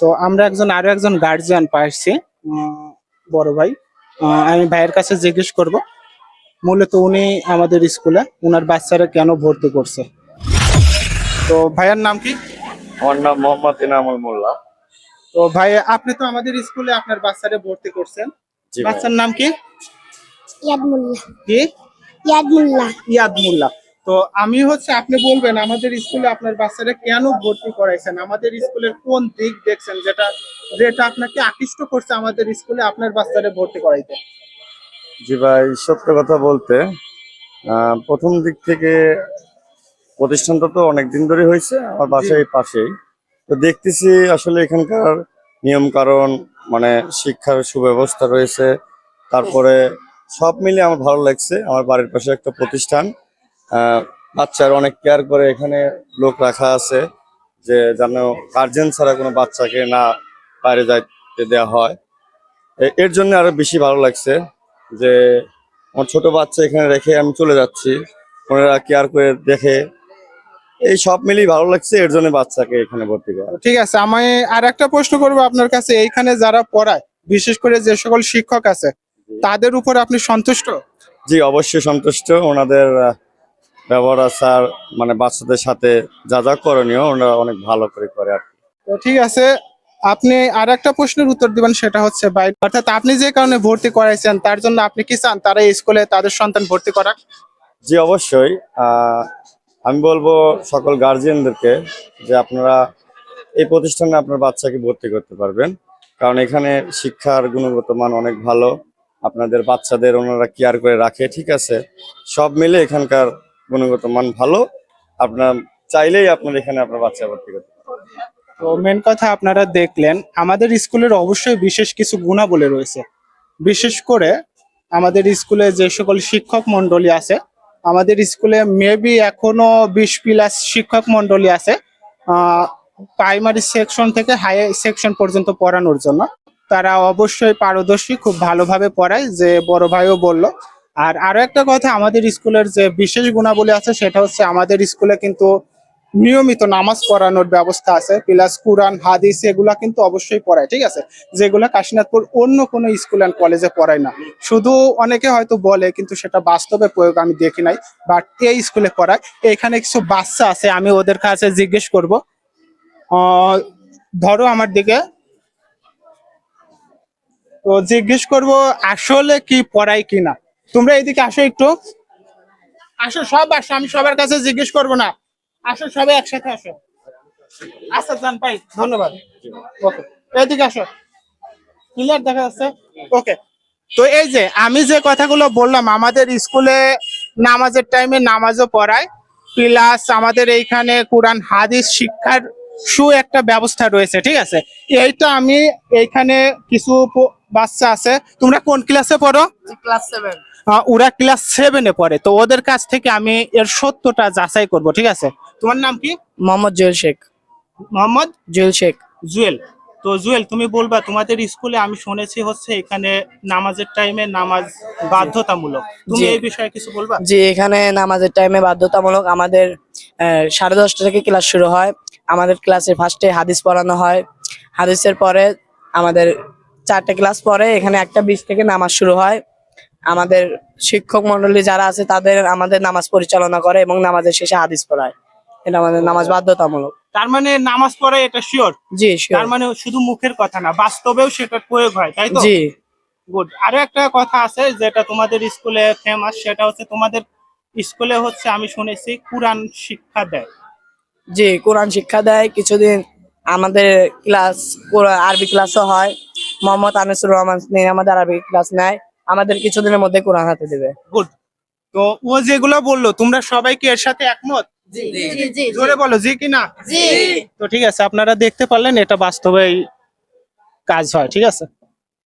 তো আমরা একজন আরও একজন গার্জিয়ান পাইছি উম, বড় ভাই। আহ, আমি ভাইয়ের কাছে জিজ্ঞেস করব। মূলত উনি আমাদের স্কুলে ওনার বাচ্চারা কেন ভর্তি করছে? তো ভাইয়ের নাম কি? আমার নাম মোহাম্মদ ইনামুল মোল্লা। তো ভাই আপনি তো আমাদের স্কুলে আপনার বাচ্চারা ভর্তি করছেন। বাচ্চার নাম কি? ইয়াদ মোল্লা। কি? ইয়াদ মোল্লা। ইয়াদ মোল্লা। তো আমি হচ্ছে আপনি বলবেন আমাদের স্কুলে আপনার বাচ্চারা কেন ভর্তি করাইছেন? আমাদের স্কুলের কোন দিক দেখছেন যেটা যেটা আপনাকে আকৃষ্ট করছে আমাদের স্কুলে আপনার বাচ্চারা ভর্তি করাইতে? জি ভাই সত্য কথা বলতে প্রথম দিক থেকে প্রতিষ্ঠানটা তো অনেক দিন ধরে হয়েছে আমার বাসায় পাশেই। তো দেখতেছি আসলে এখানকার নিয়ম কারণ মানে শিক্ষার সুব্যবস্থা রয়েছে তারপরে সব মিলে আমার ভালো লাগছে আমার বাড়ির পাশে একটা প্রতিষ্ঠান। বাচ্চার অনেক কেয়ার করে এখানে লোক রাখা আছে যে যেন গার্জেন ছাড়া কোনো বাচ্চাকে না বাইরে যাইতে দেওয়া হয়। এর জন্য আরও বেশি ভালো লাগছে যে আমার ছোট বাচ্চা এখানে রেখে আমি চলে যাচ্ছি ওনারা কেয়ার করে দেখে। এই সব মিলিয়ে ভালো লাগছে এর জন্য বাচ্চাকে এখানে ভর্তি করা। ঠিক আছে আমি আর একটা প্রশ্ন করব আপনার কাছে। এইখানে যারা পড়ায় বিশেষ করে যে সকল শিক্ষক আছে তাদের উপর আপনি সন্তুষ্ট? জি অবশ্যই সন্তুষ্ট। ওনাদের ব্যবহার আচার মানে বাচ্চাদের সাথে যা যা করণীয় ওনারা অনেক ভালো করে করে আর তো ঠিক আছে আপনি আর একটা প্রশ্নের উত্তর দিবেন সেটা হচ্ছে বাইরে। অর্থাৎ আপনি যে কারণে ভর্তি করাইছেন তার জন্য আপনি কি চান? তারা এই স্কুলে তাদের সন্তান ভর্তি করা জি অবশ্যই। আমি বলব সকল গার্জিয়ানদেরকে যে আপনারা এই প্রতিষ্ঠানে আপনার বাচ্চাকে ভর্তি করতে পারবেন। কারণ এখানে শিক্ষার গুণগত মান অনেক ভালো। আপনাদের বাচ্চাদের ওনারা কেয়ার করে রাখে ঠিক আছে? সব মিলে এখানকার গুণগত মান ভালো, আপনার চাইলেই আপনার এখানে আপনার বাচ্চা ভর্তি করতে তো মেন কথা আপনারা দেখলেন, আমাদের স্কুলের অবশ্যই বিশেষ কিছু গুণাবলী রয়েছে। বিশেষ করে আমাদের স্কুলে যে সকল শিক্ষক মন্ডলী আছে, আমাদের স্কুলে মেবি এখনও বিশ প্লাস শিক্ষক মন্ডলী আছে প্রাইমারি সেকশন থেকে হাই সেকশন পর্যন্ত পড়ানোর জন্য। তারা অবশ্যই পারদর্শী, খুব ভালোভাবে পড়ায়, যে বড় ভাইও বলল আর আরও একটা কথা, আমাদের স্কুলের যে বিশেষ গুণাবলী আছে, সেটা হচ্ছে আমাদের স্কুলে কিন্তু নিয়মিত নামাজ পড়ানোর ব্যবস্থা আছে। প্লাস কুরআন, হাদিস এগুলা কিন্তু অবশ্যই পড়ায়, ঠিক আছে? যেগুলো কাশীনাথপুর অন্য কোনো স্কুল অ্যান্ড কলেজে পড়ায় না। শুধু অনেকে হয়তো বলে, কিন্তু সেটা বাস্তবে প্রয়োগ আমি দেখি নাই বাট এই স্কুলে পড়ায়। এখানে কিছু বাচ্চা আছে, আমি ওদের কাছে জিজ্ঞেস করব। ধরো আমার দিকে। তো জিজ্ঞেস করব, আসলে কি পড়াই কিনা? তোমরা এইদিকে আসো একটু। আসো, সব আসো, আমি সবার কাছে জিজ্ঞেস করব না। আসো, সবাই একসাথে আসো। আচ্ছা জান ভাই, ধন্যবাদ। ওকে এদিকে আসো। ক্লিয়ার দেখা যাচ্ছে? ওকে তো এই যে, আমি যে কথাগুলো বললাম, আমাদের স্কুলে নামাজের টাইমে নামাজও পড়ায় প্লাস আমাদের এইখানে কোরআন, হাদিস শিক্ষার সু একটা ব্যবস্থা রয়েছে ঠিক আছে? এইটা আমি এইখানে কিছু বাচ্চা আছে। তোমরা কোন ক্লাসে পড়ো? Class seven. ওরা ক্লাস সেভেনে পড়ে। তো ওদের কাছ থেকে আমি এর সত্যটা যাচাই করব ঠিক আছে? তোমার নাম কি? মোহাম্মদ জুয়েল শেখ। মোহাম্মদ? জুয়েল শেখ। জুয়েল। তো জুয়েল তুমি বলবা তোমাদের স্কুলে আমি শুনেছি হচ্ছে এখানে নামাজের টাইমে নামাজ বাধ্যতামূলক। তুমি এই বিষয়ে কিছু বলবা? জি এখানে নামাজের টাইমে বাধ্যতামূলক আমাদের সাড়ে দশটা থেকে ক্লাস শুরু হয়। আমাদের ক্লাসে ফার্স্টে হাদিস পড়ানো হয়। হাদিসের পরে আমাদের চারটে ক্লাস পরে এখানে একটা বিশ থেকে নামাজ শুরু হয়। আমাদের শিক্ষক মন্ডলী যারা আছে তাদের আমাদের নামাজ পরিচালনা করে এবং নামাজের শেষে হাদিস পড়ায়। এটা আমাদের নামাজ বাধ্যতামূলক। তার মানে নামাজ পড়ে এটা শিওর জি. তার মানে শুধু মুখের কথা না বাস্তবেও সেটার প্রয়োগ হয় তাই তো? জি। গুড আরও একটা কথা আছে যেটা তোমাদের স্কুলে ফেমাস সেটা হচ্ছে তোমাদের স্কুলে হচ্ছে আমি শুনেছি কোরআন শিক্ষা দেয়। জি কোরআন শিক্ষা দেয় কিছুদিন আমাদের ক্লাস আরবি ক্লাসও হয়। মোহাম্মদ আনিসুর রহমান আমাদের আরবি ক্লাস নেয়। আমাদের কিছুদিনের মধ্যে কোরআন হাতে দেবে। গুড তো ও যেগুলো বলল তোমরা সবাই কি এর সাথে একমত? জোরে বলো জি কি না তো ঠিক আছে আপনারা দেখতে পারলেন এটা বাস্তবেই কাজ হয় ঠিক আছে?